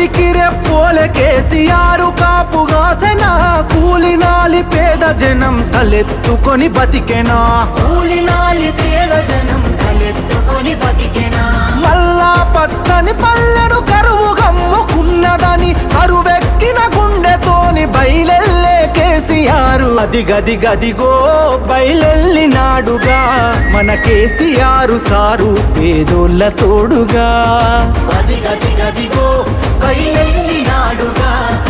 కంటికి రెప్పోలే కేసీఆర్ కాపుగాసెన కూలినాలి పేద జనం తలెత్తుకొని బతికెనా. కూలినాలి పేద జనం తలెత్తుకొని బతికెనా. మల్లా పచ్చని పల్లెను కరువు గమ్ముకున్నదని కరువెక్కిన గుండెతోని బయలెల్లే కేసీఆర్. అది గది గదిగో బయలెల్లినాడుగా. మన కేసీఆర్ సారు పేదోళ్ళ తోడుగా. అదిగదిగదిగో బయలునాడుగా మన కేసీఆర్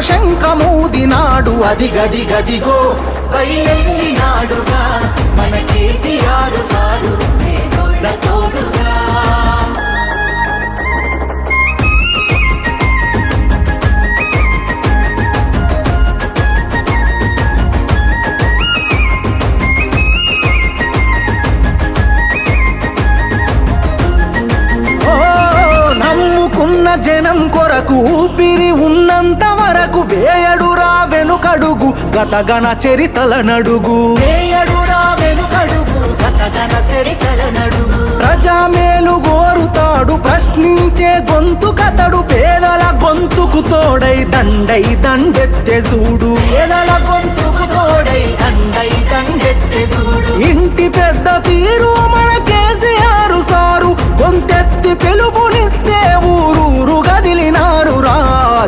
శంఖమూదినాడు అది గది గదిగో బయలునాడుగా మన కేసీఆర్ సారు తోడుగా. జనం కొరకు ఊపిరి ఉన్నంత వెనుకడుగు గతగన చరితల నడుగు. ప్రజామేలు గోరుతాడు ప్రశ్నించే గొంతు కతడు పేదల గొంతుకు తోడై దండై దండెత్తె చూడు. పేదల గొంతుకు తోడై దండై దండెత్తే చూడు. ఇంటి పెద్ద